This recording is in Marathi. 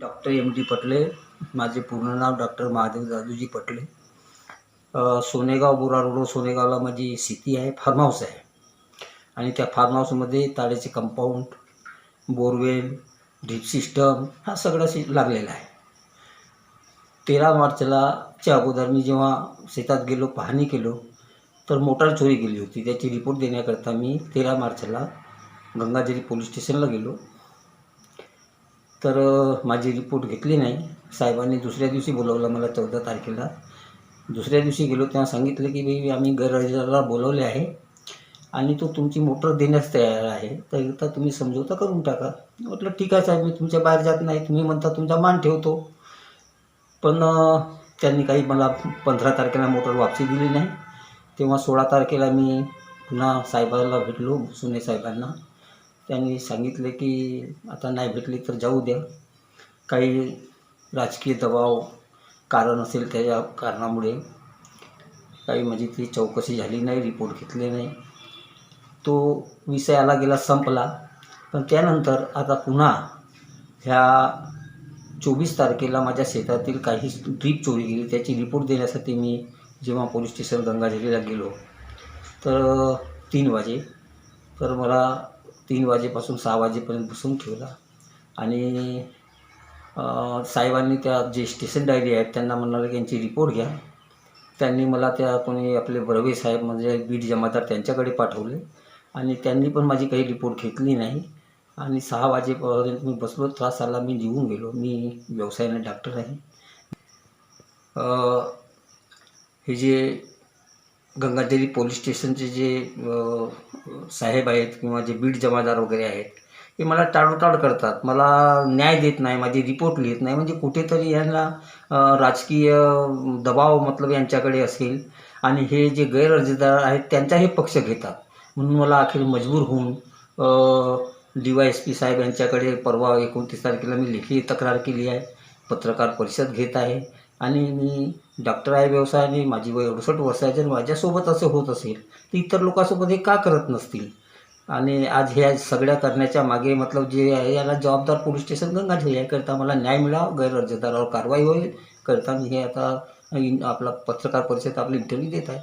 डॉक्टर एम डी पटले माझे पूर्ण नाव डॉक्टर महादेव जादूजी पटले. सोनेगाव बोरा रोड सोनेगावला माझी शेती आहे फार्म हाऊस आहे. आणि त्या फार्म हाऊसमध्ये ताड्याचे कंपाऊंड बोरवेल ड्रीप सिस्टम हा सगळं शे लागलेला आहे. तेरा मार्चला च्या अगोदर मी जेव्हा शेतात गेलो पाहणी केलो तर मोटार चोरी गेली होती. त्याची रिपोर्ट देण्याकरता मी तेरा मार्चला गंगाझरी पोलीस स्टेशनला गेलो. तर माझी रिपोर्ट घेतली नाही. साहेबांनी दुसऱ्या दिवशी बोलवलं मला चौदा तारखेला. दुसऱ्या दिवशी गेलो तेव्हा सांगितलं की बाई आम्ही गरजला बोलवले आहे आणि तो तुमची मोटर देण्यास तयार आहे. तर एकदा तुम्ही समजवता करून टाका. म्हटलं ठीक आहे साहेब मी तुमच्या बाहेर जात नाही. तुम्ही म्हणता तुमचा मान ठेवतो. पण त्यांनी काही मला पंधरा तारखेला मोटर वापसी दिली नाही. तेव्हा सोळा तारखेला मी पुन्हा साहेबाला भेटलो सुने साहेबांना. त्यांनी सांगितले की आता नाही भेटली तर जाऊ द्या. काही राजकीय दबाव कारण असेल त्याच्या कारणामुळे. काही म्हणजे ती चौकशी झाली नाही रिपोर्ट घेतले नाही. तो विषय आला गेला संपला. पण त्यानंतर आता पुन्हा ह्या चोवीस तारखेला माझ्या शेतातील काही ड्रीप चोरी गेली त्याची रिपोर्ट देण्यासाठी मी जेव्हा पोलीस स्टेशन गंगाझरीला गेलो तर तीन वाजे. तर मला तीन वाजेपासून सहा वाजेपर्यंत बसून ठेवला. आणि साहेबांनी त्या जे स्टेशन डायरी आहेत त्यांना म्हणाले की यांची रिपोर्ट घ्या. त्यांनी मला त्या कोणी आपले बरवे साहेब म्हणजे बीड जमादार त्यांच्याकडे पाठवले. आणि त्यांनी पण माझी काही रिपोर्ट घेतली नाही. आणि सहा वाजेपर्यंत मी बसलो. त्रास आला मी निघून गेलो. मी व्यवसायाने डॉक्टर आहे. हे जे गंगादेवी पोलीस स्टेशनचे जे साहेब आहेत किंवा जे बीड जमादार वगैरे आहेत हे मला टाळोटाळ करतात. मला न्याय देत नाही माझी रिपोर्ट लिहित नाही. म्हणजे कुठेतरी यांना राजकीय दबाव मतलब यांच्याकडे असेल आणि हे जे गैरअर्जदार आहेत त्यांचाही पक्ष घेतात. म्हणून मला अखेर मजबूर होऊन डी वाय एस पी साहेब यांच्याकडे परवा एकोणतीस तारखेला मी लेखी तक्रार केली आहे. पत्रकार परिषद घेत आहे. आणि मी डॉक्टर आहे व्यवसायाने माझी वय अडुसष्ट वर्षाची आणि माझ्यासोबत असं होत असेल तर इतर लोकांसोबत हे का करत नसतील? आणि आज ह्या सगळ्या करण्याच्या मागे मतलब जे आहे याला जबाबदार पोलीस स्टेशन गंगाझरी याकरिता मला न्याय मिळावा गैरअर्जदारावर कारवाई होईल करता मी हे आता इन- आपला पत्रकार परिषद आपली इंटरव्ह्यू देत आहे.